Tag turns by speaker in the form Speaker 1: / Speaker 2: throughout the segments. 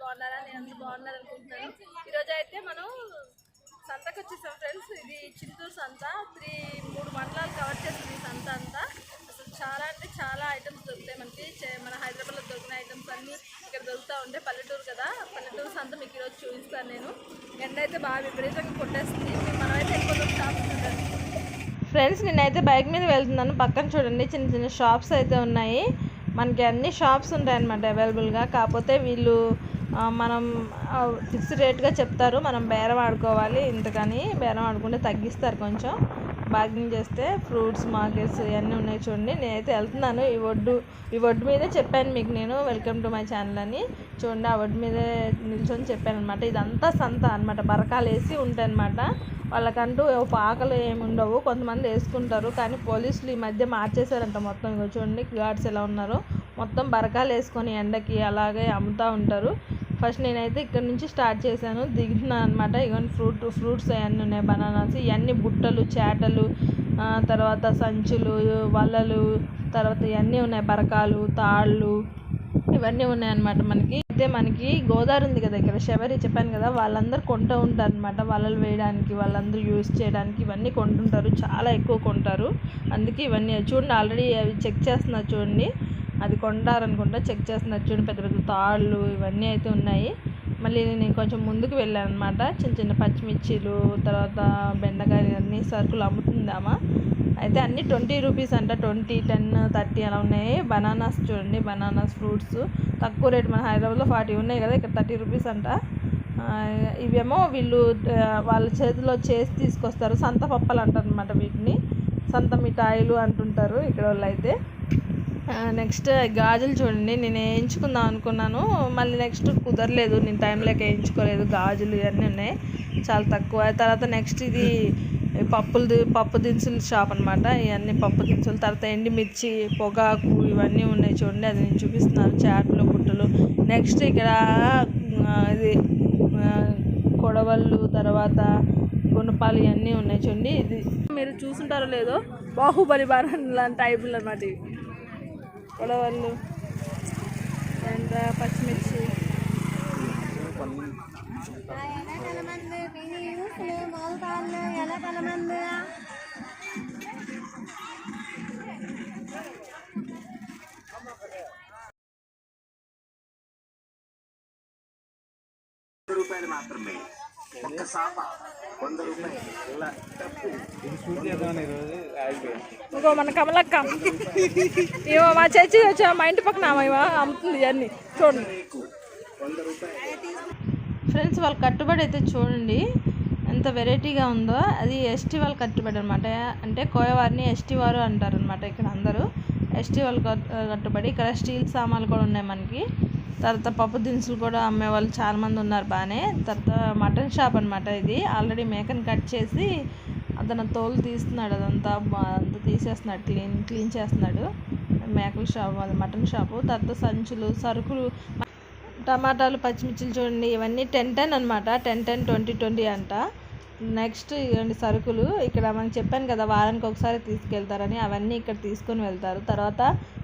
Speaker 1: బాగున్నారా? నేను అందరూ బాగున్నారు అనుకుంటున్నాను ఈరోజు అయితే మనం సంతకు వచ్చేసాం ఫ్రెండ్స్. ఇది చింతూరు సంత. త్రీ మూడు మండలాలు కవర్ చేస్తుంది ఈ సంత అంతా. అసలు చాలా అంటే చాలా ఐటమ్స్ దొరుకుతాయి మనకి. చే- మన హైదరాబాద్లో దొరికిన ఐటమ్స్ అన్నీ ఇక్కడ దొరుకుతూ ఉంటాయి పల్లెటూరు కదా. పల్లెటూరు సంత మీకు ఈరోజు చూపిస్తాను నేను. ఎండ అయితే బాగా విపరీతంగా కొట్టేస్తుంది. మనమైతే ఎక్కువ షాప్స్ ఫ్రెండ్స్ నేనైతే బైక్ మీద వెళ్తున్నాను. పక్కన చూడండి చిన్న చిన్న షాప్స్ అయితే ఉన్నాయి. మనకి అన్ని షాప్స్ ఉంటాయి అన్నమాట అవైలబుల్గా. కాకపోతే వీళ్ళు మనం ఫిక్స్డ్ రేట్గా చెప్తారు. మనం బేరం ఆడుకోవాలి. ఇంతకని బేరం ఆడుకుంటే తగ్గిస్తారు కొంచెం. బార్గెనింగ్ చేస్తే ఫ్రూట్స్ మార్కెట్స్ ఇవన్నీ ఉన్నాయి చూడండి. నేనైతే వెళ్తున్నాను. ఈ ఒడ్డు ఈ ఒడ్డు మీదే చెప్పాను మీకు నేను. వెల్కమ్ టు మై ఛానల్ అని. చూడండి ఆ ఒడ్డు మీదే నిల్చొని చెప్పాను అనమాట ఇదంతా సంత అనమాట బరకాలు వేసి ఉంటాయి అనమాట వాళ్ళకంటూ పాకలు ఏమి ఉండవు. కొంతమంది వేసుకుంటారు. కానీ పోలీసులు ఈ మధ్య మార్చేశారంట మొత్తం. చూడండి గార్డ్స్ ఎలా ఉన్నారో. మొత్తం బరకాలు వేసుకొని ఎండకి అలాగే అమ్ముతూ ఉంటారు. ఫస్ట్ నేనైతే ఇక్కడ నుంచి స్టార్ట్ చేశాను. దిగుతున్నాను అనమాట ఇవన్నీ ఫ్రూట్ ఫ్రూట్స్ అవన్నీ ఉన్నాయి. బనానాస్ ఇవన్నీ బుట్టలు చేటలు తర్వాత సంచులు వలలు తర్వాత ఇవన్నీ ఉన్నాయి. బరకాలు తాళ్ళు ఇవన్నీ ఉన్నాయన్నమాట మనకి. అయితే మనకి గోదావరి ఉంది కదా ఇక్కడ. శబరి చెప్పాను కదా. వాళ్ళందరూ కొంటూ ఉంటారు అనమాట వలలు వేయడానికి వాళ్ళందరూ యూస్ చేయడానికి ఇవన్నీ కొంటుంటారు. చాలా ఎక్కువ కొంటారు. అందుకే ఇవన్నీ చూడండి. ఆల్రెడీ అవి చెక్ చేస్తున్నారు చూడండి. అది కొంటారనుకుంటా చెక్ చేస్తున్నారు చూడండి పెద్ద పెద్ద తాళ్ళు ఇవన్నీ అయితే ఉన్నాయి. మళ్ళీ నేను కొంచెం ముందుకు వెళ్ళాను అనమాట చిన్న చిన్న పచ్చిమిర్చీలు తర్వాత బెండకాయలు అన్ని సరుకులు అమ్ముతుందామా? అయితే అన్ని ట్వంటీ రూపీస్ అంట. ట్వంటీ టెన్ థర్టీ అలా ఉన్నాయి. బనానాస్ చూడండి బనానాస్ ఫ్రూట్స్. తక్కువ రేట్ మన హైదరాబాద్లో ఫార్టీ ఉన్నాయి కదా ఇక్కడ థర్టీ రూపీస్ అంట. ఇవేమో వీళ్ళు వాళ్ళ చేతిలో చేసి తీసుకొస్తారు. సంత పప్పలు అంటారు అనమాట వీటిని. సంత మిఠాయిలు అంటుంటారు ఇక్కడ వాళ్ళు అయితే నెక్స్ట్ uh, గాజులు చూడండి. నేను వేయించుకుందాం అనుకున్నాను. మళ్ళీ నెక్స్ట్ కుదరలేదు. నేను టైం లేక వేయించుకోలేదు. గాజులు ఇవన్నీ ఉన్నాయి. చాలా తక్కువ. తర్వాత నెక్స్ట్ ఇది పప్పులు పప్పు దినుసుల షాప్ అనమాట ఇవన్నీ పప్పు దినుసులు. తర్వాత ఎండిమిర్చి పొగాకు ఇవన్నీ ఉన్నాయి చూడండి. అది నేను చూపిస్తున్నాను. చాట్లు బుట్టలు. నెక్స్ట్ ఇక్కడ ఇది కొడవళ్ళు తర్వాత గుణపాలు ఇవన్నీ ఉన్నాయి చూడండి. ఇది మీరు చూసుంటారో లేదో బాహుబలి బాణం లాంటి టైపులు అనమాట ఇవి. కొడవళ్ళు అండ్ పచ్చిమిర్చి
Speaker 2: కలమంది పిని ఊసులు మోల్తాళ్ళు ఎలా కలమంది
Speaker 3: రూపాయలు మాత్రమే ఒక్క సాప వంద రూపాయలు ఇలా డబ్బు
Speaker 1: ఇంకో మన కమలక్క. ఏమో మా చర్చి వచ్చా మా ఇంటి పక్కన అమ్ముతుంది ఇవన్నీ. చూడండి. ఫ్రెండ్స్ వాళ్ళ కట్టుబడి అయితే చూడండి. ఎంత వెరైటీగా ఉందో. అది ఎస్టీ వాళ్ళ కట్టుబడి అనమాట అంటే కోయవారిని ఎస్టీ వారు అంటారు అనమాట ఇక్కడ అందరూ. ఎస్టీ వాళ్ళ కట్టుబడి. ఇక్కడ స్టీల్ సామాన్లు కూడా ఉన్నాయి మనకి. తర్వాత పప్పు దినుసులు కూడా అమ్మే వాళ్ళు ఉన్నారు బాగానే. తర్వాత మటన్ షాప్ అనమాట ఇది. ఆల్రెడీ మేకను కట్ చేసి అతను తోలు తీస్తున్నాడు అదంతా అంతా తీసేస్తున్నాడు క్లీన్ క్లీన్ చేస్తున్నాడు. మేకల షాప్ మటన్ షాపు. తర్వాత సంచులు సరుకులు టమాటాలు పచ్చిమిర్చిలు చూడండి ఇవన్నీ టెన్ టెన్ అనమాట టెన్ టెన్ ట్వంటీ ట్వంటీ అంట. నెక్స్ట్ ఇవ్వండి సరుకులు. ఇక్కడ మనం చెప్పాను కదా వారానికి ఒకసారి తీసుకెళ్తారని. అవన్నీ ఇక్కడ తీసుకొని వెళ్తారు. తర్వాత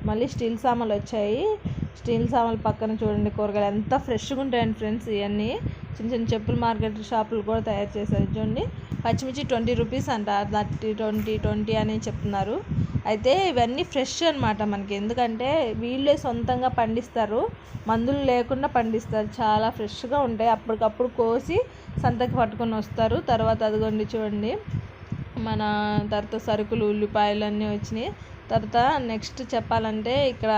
Speaker 1: మళ్ళీ స్టీల్ సామాన్లు వచ్చాయి. స్టీల్ సామాన్లు పక్కన చూడండి కూరగాయలు ఎంత ఫ్రెష్గా ఉంటాయండి ఫ్రెండ్స్ ఇవన్నీ. చిన్న చిన్న చెప్పులు మార్కెట్ షాపులు కూడా తయారు చేశారు. చూడండి. పచ్చిమిర్చి ట్వంటీ రూపీస్ అంట. థర్టీ ట్వంటీ ట్వంటీ అని చెప్తున్నారు. అయితే ఇవన్నీ ఫ్రెష్ అనమాట మనకి. ఎందుకంటే వీళ్ళే సొంతంగా పండిస్తారు. మందులు లేకుండా పండిస్తారు. చాలా ఫ్రెష్గా ఉంటాయి. అప్పటికప్పుడు కోసి సంతకి పట్టుకొని వస్తారు. తర్వాత అదిగోండి చూడండి. మన తర్వాత సరుకులు ఉల్లిపాయలు అన్నీ వచ్చినాయి. తర్వాత నెక్స్ట్ చెప్పాలంటే ఇక్కడ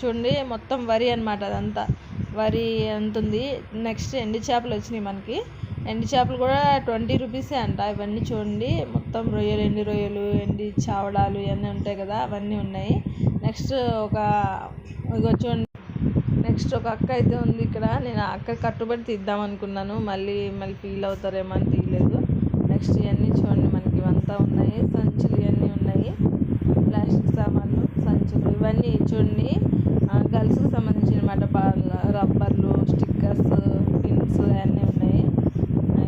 Speaker 1: చూడండి మొత్తం వరి అనమాట అదంతా. వరి ఎంత ఉంది నెక్స్ట్ ఎండి చేపలు వచ్చినాయి మనకి. ఎండి చేపలు కూడా ట్వంటీ రూపీసే అంట. ఇవన్నీ చూడండి. మొత్తం రొయ్యలు ఎండి రొయ్యలు ఎండి చావడాలు ఇవన్నీ ఉంటాయి కదా అవన్నీ ఉన్నాయి. నెక్స్ట్ ఒక ఇగో చూడండి. నెక్స్ట్ ఒక అక్క అయితే ఉంది ఇక్కడ. నేను అక్క కట్టుబడి తీద్దాం అనుకున్నాను. మళ్ళీ మళ్ళీ ఫీల్ అవుతారేమో అని తీయలేదు. నెక్స్ట్ ఇవన్నీ చూడండి మనకి. ఇవంతా ఉన్నాయి. సంచులు ఇవన్నీ ఉన్నాయి. ప్లాస్టిక్ సామాన్లు సంచులు ఇవన్నీ చూడండి. గర్ల్స్కి సంబంధించిన మాట రబ్బర్లు స్టిక్కర్స్ పిన్స్ అన్నీ ఉన్నాయి.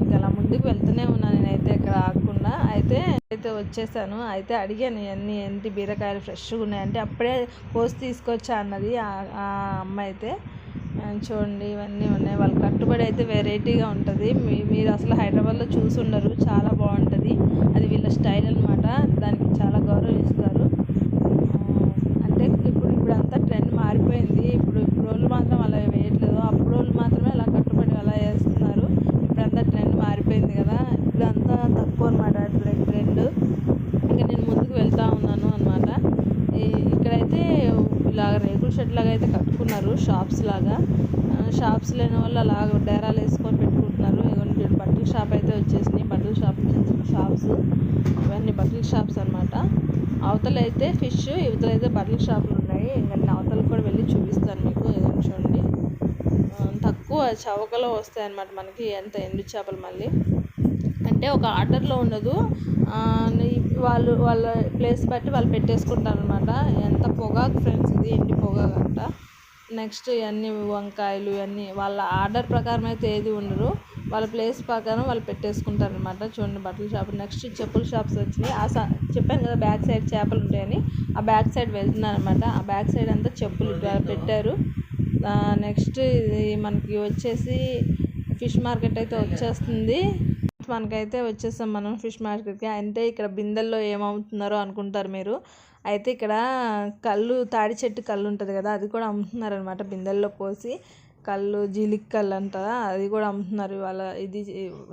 Speaker 1: ఇంకా అలా ముందుకు వెళ్తూనే ఉన్నాను నేనైతే ఇక్కడ ఆగకుండా. అయితే అయితే వచ్చేసాను. అయితే అడిగాను ఇవన్నీ ఏంటి? బీరకాయలు ఫ్రెష్గా ఉన్నాయంటే అప్పుడే కోసి తీసుకొచ్చా? అన్నది ఆ అమ్మాయి అయితే. చూడండి ఇవన్నీ ఉన్నాయి. వాళ్ళ కట్టుబడి అయితే వెరైటీగా ఉంటుంది. మీ మీరు అసలు హైదరాబాద్లో చూసి ఉండరు. చాలా బాగుంటుంది. అది వీళ్ళ స్టైల్ అనమాట దానికి చాలా గౌరవం ఇస్తారు. అంటే ఇప్పుడు ఇప్పుడు అంతా ట్రెండ్ మారిపోయింది. ఇప్పుడు ఇప్పుడు వాళ్ళు మాత్రం అలా వేయట్లేదు. అప్పుడు వాళ్ళు మాత్రమే అలా కట్టుబడి అలా వేస్తున్నారు. ఇప్పుడు అంతా ట్రెండ్ మారిపోయింది కదా. ఇప్పుడు అంతా తక్కువ అనమాట ట్రెండ్. ఇంకా నేను ముందుకు వెళ్తా ఉన్నాను అనమాట ఇక్కడైతే ఇలాగ రేకుల షెడ్ లాగా అయితే కట్టుకున్నారు. షాప్స్ లాగా. షాప్స్ లేని వాళ్ళు అలాగ డేరాలు వేసుకొని పెట్టుకుంటున్నారు. ఇవన్నీ బట్టల షాప్ అయితే వచ్చేసినాయి. బట్టల షాప్ చిన్న చిన్న షాప్స్. ఇవన్నీ బట్టల షాప్స్ అనమాట అవతలైతే ఫిష్ ఇవతలైతే బట్టల షాపులు ఉన్నాయి ఇంకా నేను అవతల కూడా వెళ్ళి చూపిస్తాను మీకు ఇదిగోండి చూడండి. తక్కువ చవకలో వస్తాయి అన్నమాట మనకి ఎంత ఎండు చేపలు మళ్ళీ. అంటే ఒక ఆర్డర్లో ఉండదు. వాళ్ళు వాళ్ళ ప్లేస్ బట్టి వాళ్ళు పెట్టేసుకుంటారు అనమాట ఎంత పొగాకు ఫ్రెండ్స్ ఇది ఎండి పొగాకు అంట. నెక్స్ట్ ఇవన్నీ వంకాయలు ఇవన్నీ వాళ్ళ ఆర్డర్ ప్రకారం అయితే ఏది ఉండరు వాళ్ళ ప్లేస్ ప్రకారం వాళ్ళు పెట్టేసుకుంటారు అనమాట చూడండి బట్టల షాప్ నెక్స్ట్ చెప్పుల షాప్స్ వచ్చినాయి. ఆ చెప్పాను కదా బ్యాక్ సైడ్ చేపలు ఉంటాయని. ఆ బ్యాక్ సైడ్ వెళ్తున్నాను అనమాట ఆ బ్యాక్ సైడ్ అంతా చెప్పులు పెట్టారు. నెక్స్ట్ ఇది మనకి వచ్చేసి ఫిష్ మార్కెట్ అయితే వచ్చేస్తుంది. మనకైతే వచ్చేసాం మనం ఫిష్ మార్కెట్కి అంటే ఇక్కడ బిందెల్లో ఏమవుతున్నారో అనుకుంటారు మీరు. అయితే ఇక్కడ కళ్ళు తాడి చెట్టు కళ్ళు ఉంటుంది కదా అది కూడా అమ్ముతున్నారు అనమాట బిందెల్లో పోసి కళ్ళు జీలిక్ కళ్ళు అంటారా? అది కూడా అమ్ముతున్నారు వాళ్ళ ఇది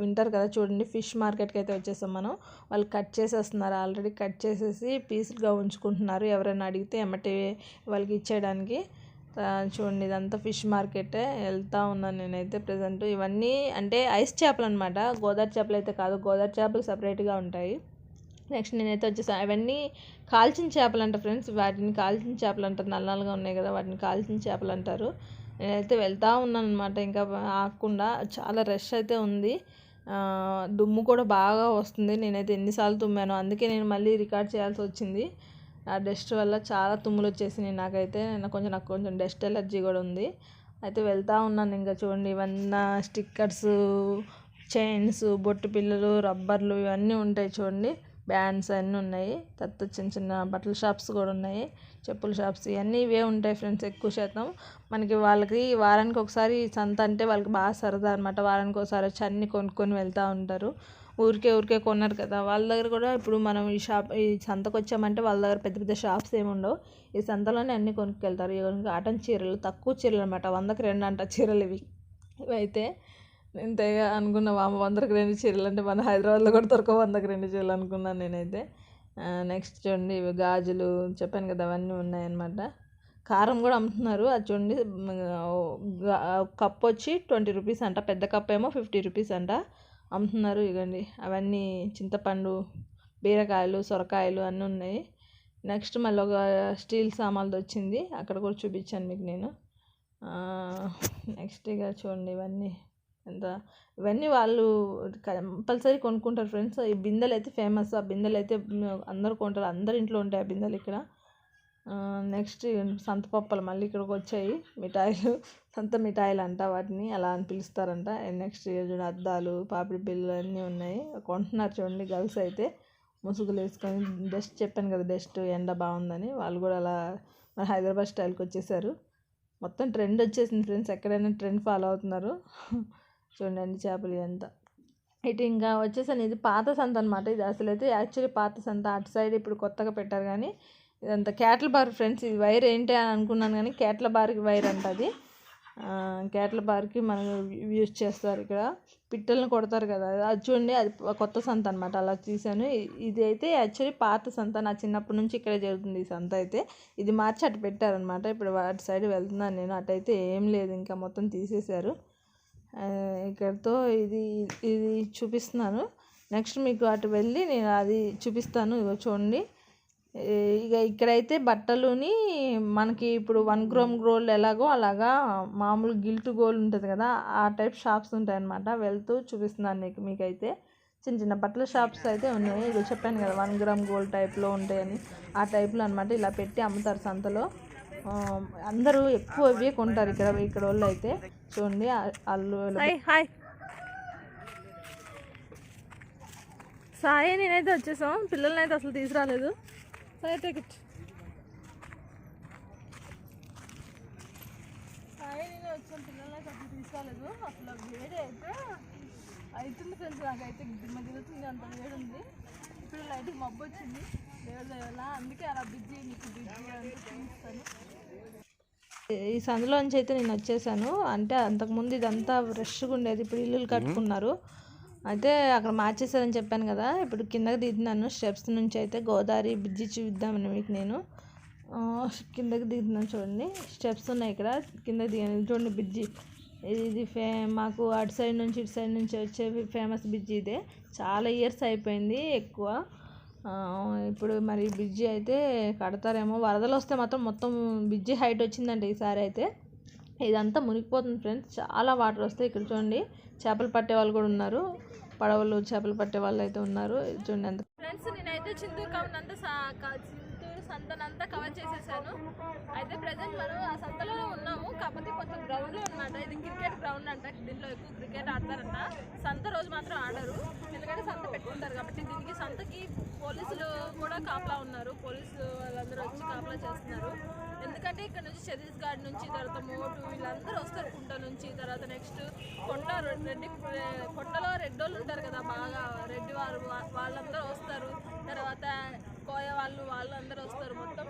Speaker 1: వింటారు కదా చూడండి ఫిష్ మార్కెట్కి అయితే వచ్చేసాం మనం. వాళ్ళు కట్ చేసేస్తున్నారు ఆల్రెడీ కట్ చేసేసి పీస్గా ఉంచుకుంటున్నారు. ఎవరైనా అడిగితే ఎమ్మటే వాళ్ళకి ఇచ్చేయడానికి. చూడండి ఇదంతా ఫిష్ మార్కెటే. వెళ్తా ఉన్నాను నేనైతే ప్రజెంట్. ఇవన్నీ అంటే ఐస్ చేపలు అనమాట గోదావరి చేపలు అయితే కాదు గోదావరి చేపలు సపరేట్గా ఉంటాయి. నెక్స్ట్ నేనైతే వచ్చేసాను అవన్నీ కాల్చిన చేపలు అంట ఫ్రెండ్స్. వాటిని కాల్చిన చేపలు అంటారు నల్ల నల్లగా ఉన్నాయి కదా వాటిని కాల్చిన చేపలు అంటారు నేనైతే వెళ్తూ ఉన్నాను అనమాట ఇంకా ఆగకుండా చాలా రష్ అయితే ఉంది. దుమ్ము కూడా బాగా వస్తుంది. నేనైతే ఎన్నిసార్లు తుమ్మాను అందుకే నేను మళ్ళీ రికార్డ్ చేయాల్సి వచ్చింది. ఆ డస్ట్ వల్ల చాలా తుమ్ములు వచ్చేసినాయి నాకైతే. నాకు కొంచెం నాకు కొంచెం డస్ట్ ఎలర్జీ కూడా ఉంది. అయితే వెళ్తూ ఉన్నాను ఇంకా చూడండి. ఇవన్నీ స్టిక్కర్స్ చైన్స్ బొట్టు పిల్లలు రబ్బర్లు ఇవన్నీ ఉంటాయి చూడండి. బ్యాండ్స్ అన్నీ ఉన్నాయి. తర్వాత చిన్న చిన్న బట్టల షాప్స్ కూడా ఉన్నాయి. చెప్పుల షాప్స్ ఇవన్నీ ఇవే ఉంటాయి ఫ్రెండ్స్ ఎక్కువ శాతం. మనకి వాళ్ళకి వారానికి ఒకసారి సంత అంటే వాళ్ళకి బాగా సరదా అనమాట వారానికి ఒకసారి వచ్చి అన్ని కొనుక్కొని వెళ్తూ ఉంటారు. ఊరికే ఊరికే కొన్నారు కదా. వాళ్ళ దగ్గర కూడా ఇప్పుడు మనం ఈ షాప్ ఈ సంతకు వచ్చామంటే వాళ్ళ దగ్గర పెద్ద పెద్ద షాప్స్ ఏమి ఉండవు. ఈ సంతలోనే అన్ని కొనుక్కెళ్తారు. ఇవి కాటన్ చీరలు తక్కువ చీరలు అనమాట వందకి రెండు అంట చీరలు ఇవి. ఇవైతే నేను తెగ అనుకున్నా వామ వందకి రెండు చీరలు అంటే మన హైదరాబాద్లో కూడా దొరకవు వందకి రెండు చీరలు అనుకున్నాను నేనైతే. నెక్స్ట్ చూడండి ఇవి గాజులు చెప్పాను కదా అవన్నీ ఉన్నాయన్నమాట. కారం కూడా అమ్ముతున్నారు. అది చూడండి కప్ వచ్చి ట్వంటీ రూపీస్ అంట పెద్ద కప్ ఏమో ఫిఫ్టీ రూపీస్ అంట. అమ్ముతున్నారు ఇవ్వండి అవన్నీ చింతపండు బీరకాయలు సొరకాయలు అన్నీ ఉన్నాయి. నెక్స్ట్ మళ్ళీ ఒక స్టీల్ సామాన్లు వచ్చింది అక్కడ కూడా చూపించాను మీకు నేను. నెక్స్ట్ ఇక చూడండి ఇవన్నీ. ఎంత? ఇవన్నీ వాళ్ళు కంపల్సరీ కొనుక్కుంటారు ఫ్రెండ్స్. ఈ బిందెలు అయితే ఫేమస్. ఆ బిందెలు అయితే అందరు కొంటారు. అందరి ఇంట్లో ఉంటాయి ఆ బిందెలు ఇక్కడ. నెక్స్ట్ సంతపప్పలు మళ్ళీ ఇక్కడికి వచ్చాయి. మిఠాయిలు. సంత మిఠాయిలు అంట వాటిని. అలా అని పిలుస్తారంట. నెక్స్ట్ చూడండి అద్దాలు పాపిడి బిల్లు అన్నీ ఉన్నాయి. కొంటున్నారు చూడండి గర్ల్స్ అయితే. ముసుగులు వేసుకొని డస్ట్ చెప్పాను కదా డస్ట్ ఎండ బాగుందని. వాళ్ళు కూడా అలా మన హైదరాబాద్ స్టైల్కి వచ్చేసారు. మొత్తం ట్రెండ్ వచ్చేసింది ఫ్రెండ్స్. ఎక్కడైనా ట్రెండ్ ఫాలో అవుతున్నారు. చూడండి చేపలు ఇదంతా ఇటు ఇంకా వచ్చేసాను ఇది పాత సంత అనమాట ఇది అసలు అయితే యాక్చువల్లీ పాత సంత. అటు సైడ్ ఇప్పుడు కొత్తగా పెట్టారు కానీ ఇదంతా క్యాట్ల బార్ ఫ్రెండ్స్. ఇది వైర్ ఏంటి అని అనుకున్నాను కానీ క్యాట్ల బార్కి వైర్ అంట అది. క్యాట్ల బార్కి మనం యూజ్ చేస్తారు ఇక్కడ. పిట్టలను కొడతారు కదా. అది చూడండి అది కొత్త సంత అనమాట అలా తీసాను. ఇది అయితే యాక్చువల్లీ పాత సంత. నా చిన్నప్పటి నుంచి ఇక్కడే జరుగుతుంది ఈ సంత అయితే. ఇది మార్చి అటు పెట్టారనమాట ఇప్పుడు అటు సైడ్ వెళ్తున్నాను నేను. అటైతే ఏం లేదు. ఇంకా మొత్తం తీసేశారు. ఇక్కడితో ఇది ఇది చూపిస్తున్నాను. నెక్స్ట్ మీకు అటు వెళ్ళి నేను అది చూపిస్తాను. ఇగో చూడండి. ఇక ఇక్కడైతే బట్టలుని మనకి ఇప్పుడు వన్ గ్రామ్ గోల్డ్ ఎలాగో అలాగా మామూలు గిల్ట్ గోల్డ్ ఉంటుంది కదా ఆ టైప్ షాప్స్ ఉంటాయన్నమాట. వెళ్తూ చూపిస్తున్నాను నీకు మీకైతే. చిన్న చిన్న బట్టల షాప్స్ అయితే ఉన్నాయి. ఇది చెప్పాను కదా వన్ గ్రామ్ గోల్డ్ టైప్లో ఉంటాయని. ఆ టైప్లో అనమాట ఇలా పెట్టి అమ్ముతారు సంతలో. అందరూ ఎక్కువ ఇవే కొంటారు ఇక్కడ ఇక్కడ వాళ్ళు అయితే. చూడండి అల్లు వాళ్ళు. హాయ్ సాయి నేనైతే వచ్చేసాం. పిల్లల్ని అయితే అసలు తీసుకురాలేదు. సాయి టికెట్ వచ్చాను వచ్చిన. అయితే అసలు తీసుకురాలేదు. అసలు వేడి అయితే అవుతుంది ఫ్రెండ్స్. నాకైతే దిమ్మ తిరుగుతుంది. అంత వేడి ఉంది. ఇప్పుడు లైట్ మబ్బు వచ్చింది దేవుడి వల్ల. అందుకే అలా బిజీ మీకు బిజీ అంటే చూపిస్తాను. ఈ సందులోంచి అయితే నేను వచ్చేసాను. అంటే అంతకుముందు ఇదంతా ఫ్రెష్గా ఉండేది. ఇప్పుడు ఇల్లులు కట్టుకున్నారు. అయితే అక్కడ మార్చేసారని చెప్పాను కదా. ఇప్పుడు కిందకి దిగుతున్నాను స్టెప్స్ నుంచి అయితే గోదావరి బ్రిడ్జి చూద్దామని మీకు నేను. కిందకి దిగుతున్నాను చూడండి. స్టెప్స్ ఉన్నాయి ఇక్కడ. కిందకి దిగాను. చూడండి బ్రిడ్జి. ఇది ఫే మాకు అటు సైడ్ నుంచి ఇటు సైడ్ నుంచి వచ్చే ఫేమస్ బ్రిడ్జి ఇదే. చాలా ఇయర్స్ అయిపోయింది ఎక్కువ. ఇప్పుడు మరి బ్రిడ్జి అయితే కడతారేమో. వరదలు వస్తే మాత్రం మొత్తం బ్రిడ్జి హైట్ వచ్చిందండి ఈసారి అయితే. ఇదంతా మునిగిపోతుంది ఫ్రెండ్స్. చాలా వాటర్ వస్తాయి ఇక్కడ చూడండి. చేపలు పట్టే వాళ్ళు కూడా ఉన్నారు. పడవలు చేపలు పట్టే వాళ్ళు అయితే ఉన్నారు. చూడండి అంత ఫ్రెండ్స్ నేనైతే చింతూరు కవర్ అంతా చింతూరు సంతనంతా కవర్ చేసేసాను. అయితే ప్రజెంట్ మనం ఆ సంతలో ఉన్నాము. కాకపోతే కొంచెం గ్రౌండ్లో అనమాట ఇది క్రికెట్ గ్రౌండ్ అంట. దీంట్లో ఎక్కువ క్రికెట్ ఆడతారంట. సంత రోజు మాత్రం ఆడరు. ఎందుకంటే సంత పెట్టుకుంటారు కాబట్టి దీనికి సంతకి పోలీసులు కూడా కాపలా ఉన్నారు. పోలీసులు వాళ్ళందరూ వచ్చి కాపలా చేస్తున్నారు. ఎందుకంటే ఇక్కడ నుంచి ఛత్తీస్గఢ్ నుంచి తర్వాత మోటు వీళ్ళందరూ వస్తారు కుంట నుంచి. తర్వాత నెక్స్ట్ కొండ రెడ్డి కొండలో రెడ్డోళ్ళు ఉంటారు కదా బాగా. రెడ్డి వారు వాళ్ళందరూ వస్తారు. తర్వాత కోయ వాళ్ళు వాళ్ళందరూ వస్తారు. మొత్తం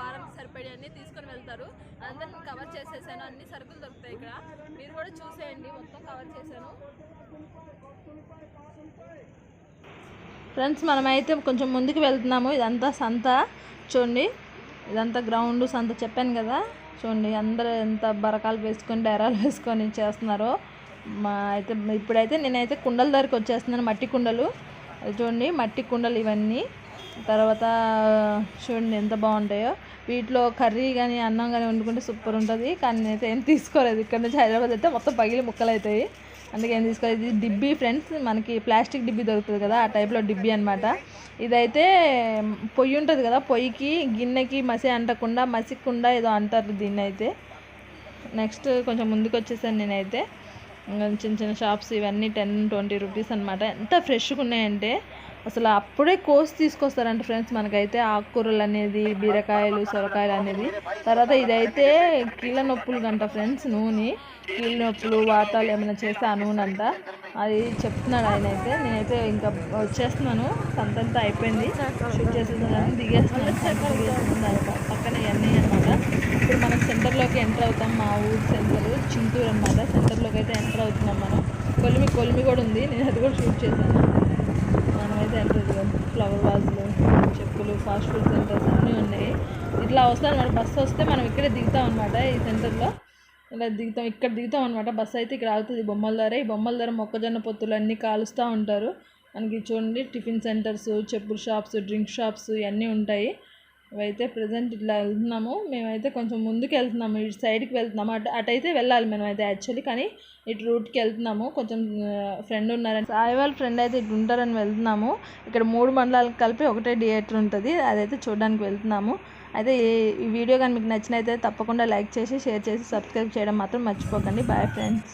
Speaker 1: వారం సరిపడి అన్ని తీసుకొని వెళ్తారు. అందరిని నేను కవర్ చేసేసాను. అన్ని సరుకులు దొరుకుతాయి ఇక్కడ. మీరు కూడా చూసేయండి. మొత్తం కవర్ చేశాను. ఫ్రెండ్స్ మనమైతే కొంచెం ముందుకు వెళ్తున్నాము. ఇదంతా సంత. చూడండి. ఇదంతా గ్రౌండ్ సంత చెప్పాను కదా. చూడండి అందరూ ఎంత బరకాలు వేసుకొని డేరాలు వేసుకొని చేస్తున్నారో. మా అయితే ఇప్పుడైతే నేనైతే కుండల దగ్గరికి వచ్చేస్తున్నాను. మట్టి కుండలు. చూడండి మట్టి కుండలు ఇవన్నీ. తర్వాత చూడండి ఎంత బాగుంటాయో. వీటిలో కర్రీ కానీ అన్నం కానీ వండుకుంటే సూపర్ ఉంటుంది. కానీ నేనైతే ఏం తీసుకోలేదు. ఇక్కడ నుంచి హైదరాబాద్ అయితే మొత్తం పగిలి ముక్కలు అవుతాయి అందుకే ఏం తీసుకోలేదు. ఇది డిబ్బీ ఫ్రెండ్స్. మనకి ప్లాస్టిక్ డిబ్బీ దొరుకుతుంది కదా ఆ టైప్లో డిబ్బీ అనమాట ఇదైతే పొయ్యి ఉంటుంది కదా పొయ్యికి గిన్నెకి మసి అంటకుండా మసికుండా ఏదో అంటారు దీన్ని అయితే నెక్స్ట్ కొంచెం ముందుకు వచ్చేసాను నేనైతే చిన్న చిన్న షాప్స్ ఇవన్నీ టెన్ ట్వంటీ రూపీస్ అనమాట ఎంత ఫ్రెష్గా ఉన్నాయంటే అసలు అప్పుడే కోసి తీసుకొస్తారంట ఫ్రెండ్స్ మనకైతే ఆకుకూరలు అనేది బీరకాయలు సొరకాయలు అనేది. తర్వాత ఇదైతే కీళ్ళ నొప్పులు గంట ఫ్రెండ్స్ నూనె. కీళ్ళ నొప్పులు వాతాలు ఏమైనా చేస్తే ఆ నూనె అంట అది చెప్తున్నాడు ఆయన అయితే నేనైతే ఇంకా వచ్చేస్తున్నాను. సంతంతా అయిపోయింది. షూట్ చేసేస్తున్నాను దిగేస్తున్నాను. దిగేస్తున్నాను పక్కన ఇవన్నీ అనమాట ఇప్పుడు మనం సెంటర్లోకి ఎంటర్ అవుతాం. మా ఊరు సెంటర్ చింతూరు అనమాట సెంటర్లోకి అయితే ఎంటర్ అవుతున్నాం మనం. కొలిమి కొలిమి కూడా ఉంది. నేను అది కూడా షూట్ చేశాను. ఫ్లవర్ వాజులు చెప్పులు ఫాస్ట్ ఫుడ్ సెంటర్స్ అన్నీ ఉన్నాయి. ఇట్లా వస్తాం అనమాట బస్సు వస్తే మనం ఇక్కడే దిగుతాం అనమాట ఈ సెంటర్లో ఇలా దిగుతాం ఇక్కడ దిగుతాం అనమాట బస్సు అయితే ఇక్కడ ఆగుతుంది బొమ్మల ద్వారా ఈ బొమ్మల ద్వారా మొక్కజొన్న పొత్తులు అన్నీ కాలుస్తూ ఉంటారు. మనకి చూడండి టిఫిన్ సెంటర్స్ చెప్పుల షాప్స్ డ్రింక్ షాప్స్ ఇవన్నీ ఉంటాయి. అయితే ప్రజెంట్ ఇట్లా వెళ్తున్నాము. మేమైతే కొంచెం ముందుకు వెళ్తున్నాము ఇటు సైడ్కి వెళ్తున్నాము. అటు అటైతే వెళ్ళాలి మేమైతే యాక్చువల్లీ కానీ ఇటు రూట్కి వెళ్తున్నాము. కొంచెం ఫ్రెండ్ ఉన్నారని. సాయి వాళ్ళ ఫ్రెండ్ అయితే ఇటు ఉంటారని వెళ్తున్నాము. ఇక్కడ మూడు మండలాలకు కలిపి ఒకటే థియేటర్ ఉంటుంది. అదైతే చూడడానికి వెళ్తున్నాము. అయితే ఈ- ఈ వీడియో కానీ మీకు నచ్చినైతే తప్పకుండా లైక్ చేసి షేర్ చేసి సబ్స్క్రైబ్ చేయడం మాత్రం మర్చిపోకండి. Bye friends